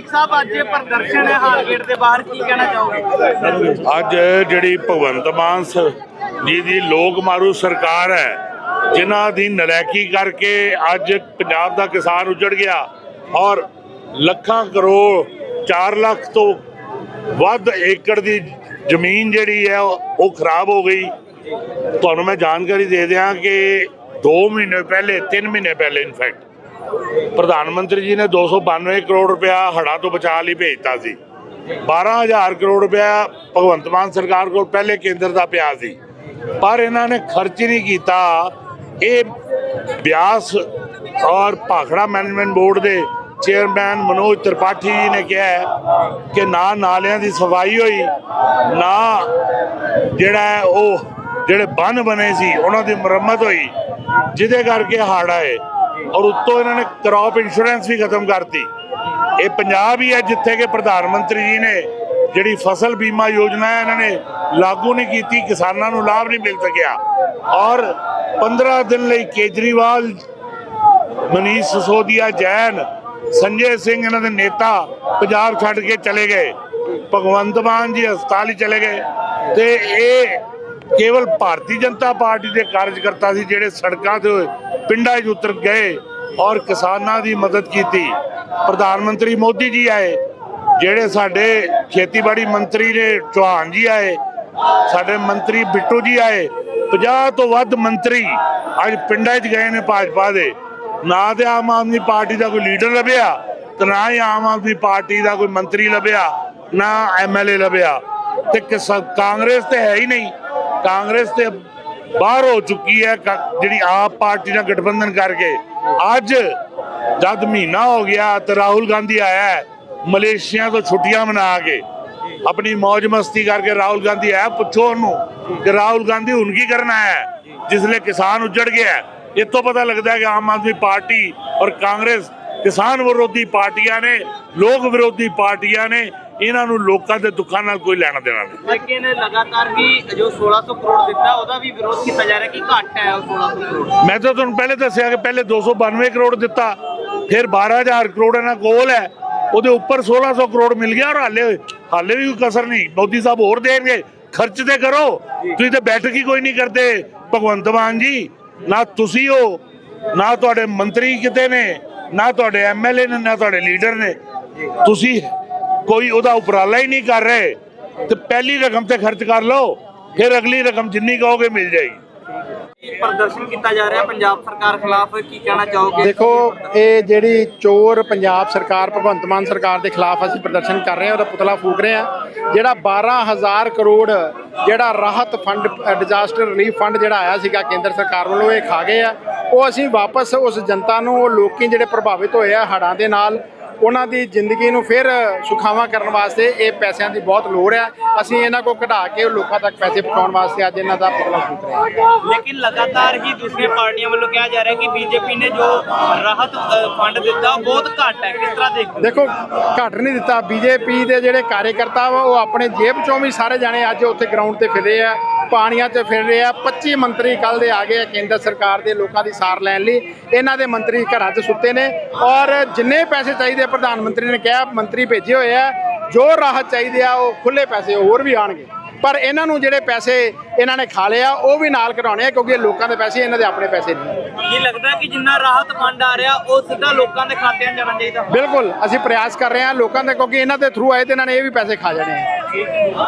ਮਲਿਕ ਸਾਹਿਬ, ਅੱਜ ਪ੍ਰਦਰਸ਼ਨ ਹੈ ਹਾਲਗੇਟ ਦੇ ਬਾਹਰ, ਕੀ ਕਹਿਣਾ ਚਾਹੋਗੇ? ਅੱਜ ਜਿਹੜੀ ਭਗਵੰਤ ਮਾਨ ਜੀ ਦੀ ਲੋਕ ਮਾਰੂ ਸਰਕਾਰ ਹੈ, ਜਿਨ੍ਹਾਂ ਦੀ ਨਲਾਇਕੀ ਕਰਕੇ ਅੱਜ ਪੰਜਾਬ ਦਾ ਕਿਸਾਨ ਉਜੜ ਗਿਆ ਔਰ ਲੱਖਾਂ ਕਰੋੜ 4 ਲੱਖ ਤੋਂ ਵੱਧ ਏਕੜ ਦੀ ਜ਼ਮੀਨ ਜਿਹੜੀ ਹੈ, ਉਹ ਉਹ ਖਰਾਬ ਹੋ ਗਈ। ਤੁਹਾਨੂੰ ਮੈਂ ਜਾਣਕਾਰੀ ਦੇ ਦਿਆਂ ਕਿ 2 ਮਹੀਨੇ ਪਹਿਲੇ 3 ਮਹੀਨੇ ਪਹਿਲੇ ਇਨਫੈਕਟ ਪ੍ਰਧਾਨ ਮੰਤਰੀ ਜੀ ਨੇ 292 ਕਰੋੜ ਰੁਪਇਆ ਹੜ੍ਹਾਂ ਤੋਂ ਬਚਾਅ ਲਈ ਭੇਜਤਾ ਸੀ। 12000 ਕਰੋੜ ਰੁਪਇਆ ਭਗਵੰਤ ਮਾਨ ਸਰਕਾਰ ਕੋਲ ਪਹਿਲੇ ਕੇਂਦਰ ਦਾ ਪਿਆ ਸੀ। ਪਰ ਇਹਨਾਂ ਨੇ ਖਰਚ ਨਹੀਂ ਕੀਤਾ। ਇਹ ਬਿਆਸ ਔਰ ਭਾਖੜਾ ਮੈਨੇਜਮੈਂਟ ਬੋਰਡ ਦੇ ਚੇਅਰਮੈਨ ਮਨੋਜ ਤ੍ਰਿਪਾਠੀ ਜੀ ਨੇ ਕਿਹਾ ਕਿ ਨਾ ਨਾਲਿਆਂ ਦੀ ਸਫ਼ਾਈ ਹੋਈ, ਨਾ ਜਿਹੜਾ ਹੈ ਉਹ ਜਿਹੜੇ ਬੰਨ ਬਣੇ ਸੀ, ਉਹਨਾਂ ਦੀ ਮੁਰੰਮਤ ਹੋਈ, ਜਿਹਦੇ ਕਰਕੇ ਹੜ੍ਹ ਆਏ। ਔਰ ਉੱਤੋਂ ਇਹਨਾਂ ਨੇ ਕ੍ਰੌਪ ਇੰਸ਼ੋਰੈਂਸ ਵੀ ਖਤਮ ਕਰਤੀ। ਇਹ ਪੰਜਾਬ ਹੀ ਹੈ ਜਿੱਥੇ ਕਿ ਪ੍ਰਧਾਨ ਮੰਤਰੀ ਜੀ ਨੇ ਜਿਹੜੀ ਫਸਲ ਬੀਮਾ ਯੋਜਨਾ ਹੈ, ਇਹਨਾਂ ਨੇ ਲਾਗੂ ਨਹੀਂ ਕੀਤੀ, ਕਿਸਾਨਾਂ ਨੂੰ ਲਾਭ ਨਹੀਂ ਮਿਲ ਸਕਿਆ। ਔਰ 15 ਦਿਨ ਲਈ ਕੇਜਰੀਵਾਲ, ਮਨੀਸ਼ ਸਸੋਦੀਆ ਜੈਨ, ਸੰਜੇ ਸਿੰਘ ਇਹਨਾਂ ਦੇ ਨੇਤਾ ਪੰਜਾਬ ਛੱਡ ਕੇ ਚਲੇ ਗਏ। ਭਗਵੰਤ ਮਾਨ ਜੀ ਹਸਪਤਾਲ ਹੀ ਚਲੇ ਗਏ। ਤੇ ਇਹ ਕੇਵਲ ਭਾਰਤੀ ਜਨਤਾ ਪਾਰਟੀ ਦੇ ਕਾਰਜਕਰਤਾ ਸੀ ਜਿਹੜੇ ਸੜਕਾਂ ਤੇ ਪਿੰਡਾਂ 'ਚ ਉਤਰ ਗਏ ਔਰ ਕਿਸਾਨਾਂ ਦੀ ਮਦਦ ਕੀਤੀ। ਪ੍ਰਧਾਨ ਮੰਤਰੀ ਮੋਦੀ ਜੀ ਆਏ, ਜਿਹੜੇ ਸਾਡੇ ਖੇਤੀਬਾੜੀ ਮੰਤਰੀ ਨੇ ਚੌਹਾਨ ਜੀ ਆਏ, ਸਾਡੇ ਮੰਤਰੀ ਬਿੱਟੂ ਜੀ ਆਏ 50 ਤੋਂ ਵੱਧ ਮੰਤਰੀ ਅੱਜ ਪਿੰਡਾਂ 'ਚ ਗਏ ਨੇ ਭਾਜਪਾ ਦੇ। ਨਾ ਤੇ ਆਮ ਆਦਮੀ ਪਾਰਟੀ ਦਾ ਕੋਈ ਲੀਡਰ ਲੱਭਿਆ, ਤੇ ਨਾ ਹੀ ਆਮ ਆਦਮੀ ਪਾਰਟੀ ਦਾ ਕੋਈ ਮੰਤਰੀ ਲੱਭਿਆ, ਨਾ ਐਮਐਲਏ ਲੱਭਿਆ। ਤੇ ਕਿਸ- ਕਾਂਗਰਸ ਤੇ ਹੈ ਹੀ ਨਹੀਂ। ਕਾਂਗਰਸ ਤੇ ਬਾਹਰ ਹੋ ਚੁੱਕੀ ਹੈ ਜਿਹੜੀ ਆਪ ਪਾਰਟੀ ਨਾਲ ਗਠਬੰਧਨ ਕਰਕੇ ਅੱਜ ਜਦ ਮਹੀਨਾ ਹੋ ਗਿਆ ਤੇ ਰਾਹੁਲ ਗਾਂਧੀ ਆਇਆ ਮਲੇਸ਼ੀਆ ਤੋਂ ਛੁੱਟੀਆਂ ਮਨਾ ਕੇ ਆਪਣੀ ਮौज ਮਸਤੀ ਕਰਕੇ ਰਾਹੁਲ ਗਾਂਧੀ ਆਇਆ, ਪੁੱਛੋ ਉਹਨੂੰ ਕਿ ਰਾਹੁਲ ਗਾਂਧੀ ਹੁਣ ਕੀ ਕਰਨਾ ਹੈ, ਜਿਸ ਕਿਸਾਨ ਉੱਜੜ ਗਿਆ ਹੈ। ਇੱਥੋਂ ਪਤਾ ਲੱਗਦਾ ਹੈ ਕਿ ਆਮ ਆਦਮੀ ਪਾਰਟੀ ਔਰ ਕਾਂਗਰਸ ਕਿਸਾਨ ਵਿਰੋਧੀ ਪਾਰਟੀਆਂ ਨੇ, ਲੋਕ ਵਿਰੋਧੀ ਪਾਰਟੀਆਂ ਨੇ ਇਹਨਾਂ ਨੂੰ ਲੋਕਾਂ ਦੇ ਦੁੱਖਾਂ ਨਾਲ ਕੋਈ ਲੈਣਾ ਦੇਣਾ ਨਹੀਂ। ਲੇਕਿਨ ਲਗਾਤਾਰ ਵੀ ਜੋ 1600 ਕਰੋੜ ਦਿੱਤਾ ਉਹਦਾ ਵੀ ਵਿਰੋਧ ਕੀਤਾ ਜਾ ਰਿਹਾ ਕਿ ਘੱਟ ਹੈ ਉਹ 1600 ਕਰੋੜ। ਮੈਂ ਤਾਂ ਤੁਹਾਨੂੰ ਪਹਿਲੇ ਦੱਸਿਆ ਕਿ ਪਹਿਲੇ 292 ਕਰੋੜ ਦਿੱਤਾ ਫਿਰ 12000 ਕਰੋੜ ਇਹਨਾਂ ਕੋਲ ਹੈ ਉਹਦੇ ਉੱਪਰ 1600 ਕਰੋੜ ਮਿਲ ਗਿਆ ਔਰ ਹਾਲੇ ਹਾਲੇ ਵੀ ਕੋਈ ਕਸਰ ਨਹੀਂ। ਮੋਦੀ ਸਾਹਿਬ ਹੋਰ ਦੇਣਗੇ ਖਰਚ ਤੇ ਕਰੋ। ਤੁਸੀਂ ਤੇ ਬੈਠਕ ਹੀ ਕੋਈ ਨਹੀਂ ਕਰਦੇ। ਭਗਵੰਤ ਮਾਨ ਜੀ ਨਾ ਤੁਸੀਂ ਹੋ ਨਾ ਤੁਹਾਡੇ ਮੰਤਰੀ ਕਿਤੇ ਨੇ ਨਾ ਤੁਹਾਡੇ ਐਮਐਲਏ ਨੇ ਨਾ ਤੁਹਾਡੇ ਲੀਡਰ ਨੇ। ਤੁਸੀਂ ਕੋਈ ਉਹਦਾ ਉਪਰਾਲਾ ਹੀ ਨਹੀਂ ਕਰ ਰਹੇ ਤੇ ਪਹਿਲੀ ਰਕਮ ਤੇ ਖਰਚ ਕਰ ਲਓ ਫਿਰ ਅਗਲੀ ਰਕਮ ਜਿੰਨੀ ਕਹੋਗੇ ਮਿਲ ਜਾਏਗੀ। ਪ੍ਰਦਰਸ਼ਨ ਕੀਤਾ ਜਾ ਰਿਹਾ ਪੰਜਾਬ ਸਰਕਾਰ ਖਿਲਾਫ? ਕੀ ਕਹਿਣਾ ਚਾਹੋਗੇ? ਦੇਖੋ ਇਹ ਜਿਹੜੀ ਚੋਰ ਪੰਜਾਬ ਸਰਕਾਰ ਭਗਵੰਤ ਮਾਨ ਸਰਕਾਰ ਦੇ ਖਿਲਾਫ ਅਸੀਂ ਪ੍ਰਦਰਸ਼ਨ ਕਰ ਰਹੇ ਹਾਂ ਉਹਦਾ ਪੁਤਲਾ ਫੂਕ ਰਹੇ ਹਾਂ ਜਿਹੜਾ 12000 ਕਰੋੜ ਜਿਹੜਾ ਰਾਹਤ ਫੰਡ ਡਿਜ਼ਾਸਟਰ ਰਿਲੀਫ ਫੰਡ ਜਿਹੜਾ ਆਇਆ ਸੀਗਾ ਕੇਂਦਰ ਸਰਕਾਰ ਵੱਲੋਂ ਇਹ ਖਾ ਗਏ ਆ। ਉਹ ਅਸੀਂ ਵਾਪਸ ਉਸ ਜਨਤਾ ਨੂੰ ਉਹ ਲੋਕੀ ਜਿਹੜੇ ਪ੍ਰਭਾਵਿਤ ਹੋਏ ਆ ਹੜ੍ਹਾਂ ਦੇ ਨਾਲ ਉਹਨਾਂ ਦੀ ਜ਼ਿੰਦਗੀ ਨੂੰ ਫਿਰ ਸੁਖਾਵਾਂ ਕਰਨ ਵਾਸਤੇ ਇਹ ਪੈਸਿਆਂ ਦੀ ਬਹੁਤ ਲੋੜ ਆ ਅਸੀਂ ਇਹਨਾਂ ਕੋ ਕਢਾ ਕੇ ਲੋਕਾਂ ਤੱਕ ਪੈਸੇ ਪਹੁੰਚਾਉਣ ਵਾਸਤੇ ਅੱਜ ਇਹਨਾਂ ਦਾ ਪੁਤਲਾ ਫੂਕ ਰਹੇ। ਹਾਂ ਲੇਕਿਨ ਲਗਾਤਾਰ ਹੀ ਦੂਸਰੀਆਂ ਪਾਰਟੀਆਂ ਵੱਲੋਂ ਕਿਹਾ ਜਾ ਰਿਹਾ ਕਿ ਬੀਜੇਪੀ ਨੇ ਜੋ ਰਾਹਤ ਫੰਡ ਦਿੱਤਾ ਬਹੁਤ ਘੱਟ ਹੈ। ਕਿਸ ਤਰ੍ਹਾਂ ਦੇਖਦੇ ਹੋ? ਦੇਖੋ ਘੱਟ ਨਹੀਂ ਦਿੱਤਾ। ਬੀਜੇਪੀ ਦੇ ਜਿਹੜੇ ਕਾਰਜਕਰਤਾ ਵਾ ਉਹ ਆਪਣੇ ਜੇਬ ਚੋਂ ਵੀ ਸਾਰੇ ਜਾਣੇ ਅੱਜ ਉੱਥੇ ਗਰਾਊਂਡ ਤੇ ਫਿਰ ਆ। ਪਾਣੀਆਂ 'ਚ ਫਿਰ ਰਹੇ। ਆ 25 ਮੰਤਰੀ ਕੱਲ ਦੇ ਆ ਗਏ ਆ ਕੇਂਦਰ ਸਰਕਾਰ ਦੇ ਲੋਕਾਂ ਦੀ ਸਾਰ ਲੈਣ ਲਈ। ਇਹਨਾਂ ਦੇ ਮੰਤਰੀ ਘਰਾਂ 'ਚ ਸੁੱਤੇ ਨੇ ਔਰ ਜਿੰਨੇ ਪੈਸੇ ਚਾਹੀਦੇ ਪ੍ਰਧਾਨ ਮੰਤਰੀ ਨੇ ਕਿਹਾ ਮੰਤਰੀ ਭੇਜੇ ਹੋਏ ਆ। ਜੋ ਰਾਹਤ ਚਾਹੀਦੇ ਆ ਉਹ ਖੁੱਲੇ ਪੈਸੇ ਹੋਰ ਵੀ ਆਣਗੇ ਪਰ ਇਹਨਾਂ ਨੂੰ ਜਿਹੜੇ ਪੈਸੇ ਇਹਨਾਂ ਨੇ ਖਾ ਲਿਆ ਉਹ ਵੀ ਨਾਲ ਕਢਾਉਣੇ ਆ ਕਿਉਂਕਿ ਇਹ ਲੋਕਾਂ ਦੇ ਪੈਸੇ ਇਹਨਾਂ ਦੇ ਆਪਣੇ ਪੈਸੇ ਨਹੀਂ। ਕੀ ਲੱਗਦਾ ਕਿ ਜਿੰਨਾ ਰਾਹਤ ਫੰਡ ਆ ਰਿਹਾ ਉਹ ਸਿੱਧਾ ਲੋਕਾਂ ਦੇ ਖਾਤਿਆਂ ਜਾਣਾ ਚਾਹੀਦਾ? ਬਿਲਕੁਲ ਅਸੀਂ ਪ੍ਰਯਾਸ ਕਰ ਰਹੇ ਹਾਂ ਲੋਕਾਂ ਦੇ ਕਿਉਂਕਿ ਇਹਨਾਂ ਦੇ ਥਰੂ ਆਏ ਤੇ ਇਹਨਾਂ ਨੇ ਇਹ ਵੀ ਪੈਸੇ ਖਾ ਜਾਣੇ ਆ।